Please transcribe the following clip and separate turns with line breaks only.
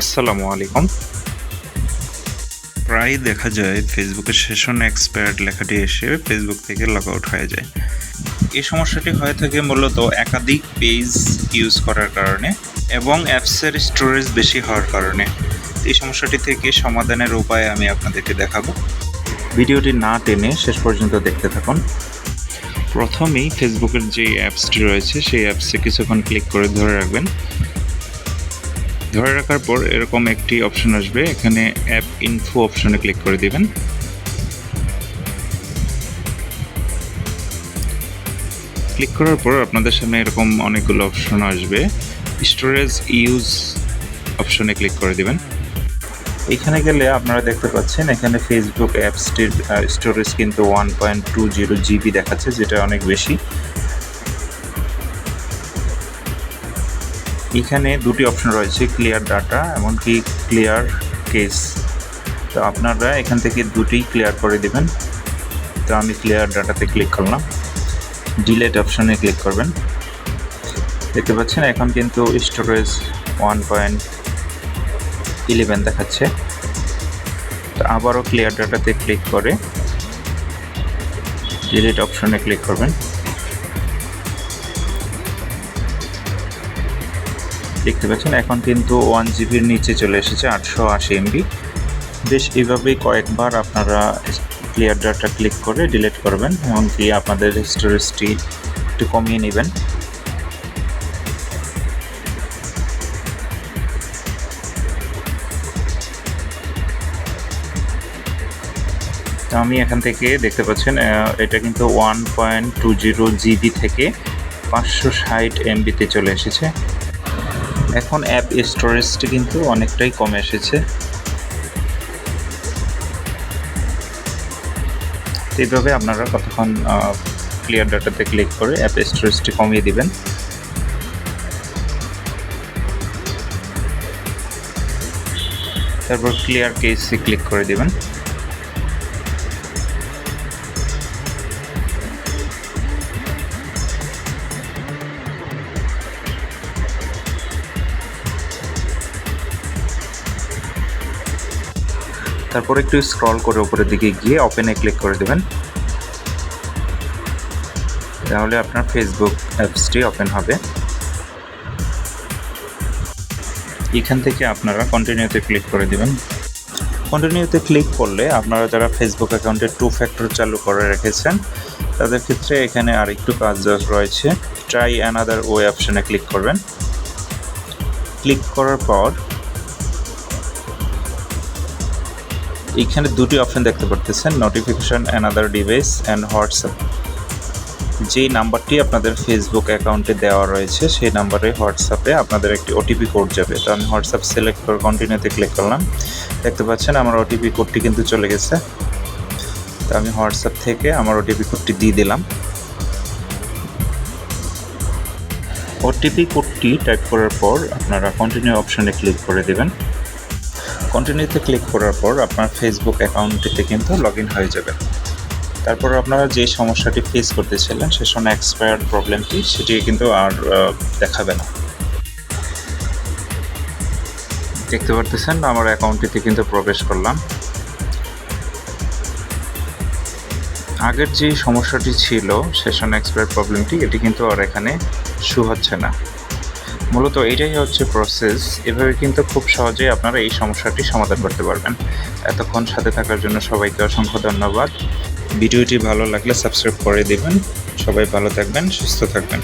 আসসালামু আলাইকুম। প্রায় দেখা যায় ফেসবুকে সেশন এক্সপায়ার্ড লেখাটি এসে ফেসবুক থেকে লগ আউট হয়ে যায়। এই সমস্যাটি হয়ে থাকে মূলত একাধিক পেজ ইউজ করার কারণে এবং অ্যাপসের স্টোরেজ বেশি হওয়ার কারণে। এই সমস্যাটি থেকে সমাধানের উপায় আমি আপনাদেরকে দেখাবো। ভিডিওটি না টেনে শেষ পর্যন্ত দেখতে থাকুন। প্রথমেই ফেসবুকের যে অ্যাপসটি রয়েছে সেই অ্যাপসে কিছুক্ষণ ক্লিক করে ধরে রাখবেন। ধরে রাখার পর এরকম একটি অপশন আসবে। এখানে অ্যাপ ইনফো অপশনে ক্লিক করে দিবেন। ক্লিক করার পর আপনাদের সামনে এরকম অনেকগুলো অপশন আসবে। স্টোরেজ ইউজ অপশনে ক্লিক করে দিবেন। এখানে গেলে আপনারা দেখতে পাচ্ছেন, এখানে ফেসবুক অ্যাপসটির স্টোরেজ কিন্তু one point two zero GB দেখাচ্ছে, যেটা অনেক বেশি। এখানে দুটি অপশন রয়েছে ক্লিয়ার ডাটা এমনকি ক্লিয়ার কেস তো আপনারা এখান থেকে দুটি ক্লিয়ার করে দেবেন। তো আমি ক্লিয়ার ডাটাতে ক্লিক করলাম। ডিলেট অপশনে ক্লিক করবেন। দেখতে পাচ্ছেন এখন কিন্তু স্টোরেজ ওয়ান পয়েন্ট ইলেভেন দেখাচ্ছে। তো আবারও ক্লিয়ার ডাটাতে ক্লিক করে ডিলিট অপশনে ক্লিক করবেন। দেখতে পাচ্ছেন, এখন কিন্তু ওয়ান জিবির নিচে চলে এসেছে, আটশো আশি এমবি বেশ এইভাবেই কয়েকবার আপনারা ক্লিয়ার ডাটা ক্লিক করে ডিলিট করবেন, এমনকি আপনাদের স্টোরেজটি একটু কমিয়ে নেবেন। আমি এখান থেকে দেখতে পাচ্ছেন এটা কিন্তু one point two zero GB থেকে পাঁচশো ষাট এমবিতে চলে এসেছে। এখন অ্যাপ স্টোরেজটি কিন্তু অনেকটাই কমে এসেছে। এইভাবে আপনারা কতক্ষণ ক্লিয়ার ডাটাতে ক্লিক করে অ্যাপ স্টোরেজটি কমিয়ে দিবেন। তারপর ক্লিয়ার কেসে ক্লিক করে দিবেন। তারপর একটু স্ক্রল করে উপরের দিকে গিয়ে ওপেনে ক্লিক করে দেবেন। তাহলে আপনার ফেসবুক অ্যাপসটি ওপেন হবে। এখান থেকে আপনারা কন্টিনিউতে ক্লিক করে দিবেন। কন্টিনিউতে ক্লিক করলে আপনারা যারা ফেসবুক অ্যাকাউন্টে টু ফ্যাক্টর চালু করে রেখেছেন, তাদের ক্ষেত্রে এখানে আরেকটু কাজ রয়েছে। ট্রাই অ্যানাদার ওয়ে অপশানে ক্লিক করবেন। ক্লিক করার পর এইখানে দুটি অপশন দেখতে পারতেছেন notification another device and WhatsApp যেই নাম্বারটি আপনাদের ফেসবুক অ্যাকাউন্টে দেওয়া রয়েছে, সেই নাম্বারে হোয়াটসঅ্যাপে আপনাদের একটি ওটিপি কোড যাবে। তো আমি হোয়াটসঅ্যাপ সিলেক্ট করে কন্টিনিউতে ক্লিক করলাম। দেখতে পাচ্ছেন আমার ওটিপি কোডটি কিন্তু চলে গেছে। তো আমি হোয়াটসঅ্যাপ থেকে আমার ওটিপি কোডটি দিয়ে দিলাম। ওটিপি কোডটি টাইপ করার পর আপনারা কন্টিনিউ অপশানে ক্লিক করে দেবেন। কন্টিনিউতে ক্লিক করার পর আপনার ফেসবুক অ্যাকাউন্টটিতে কিন্তু লগ ইন হয়ে যাবে। তারপর আপনারা যে সমস্যাটি ফেস করতেছিলেন সেশন এক্সপায়ার্ড প্রবলেমটি সেটি কিন্তু আর দেখাবে না। দেখতে পারতেছেন, আমার অ্যাকাউন্টটিতে কিন্তু প্রবেশ করলাম। আগের যে সমস্যাটি ছিল সেশন এক্সপায়ার্ড প্রবলেমটি এটি কিন্তু আর এখানে শু হচ্ছে না। মূলত এটাই হচ্ছে প্রসেস এভাবে কিন্তু খুব সহজেই আপনারা এই সমস্যাটি সমাধান করতে পারবেন। এতক্ষণ সাথে থাকার জন্য সবাইকে অসংখ্য ধন্যবাদ। ভিডিওটি ভালো লাগলে সাবস্ক্রাইব করে দেবেন। সবাই ভালো থাকবেন, সুস্থ থাকবেন।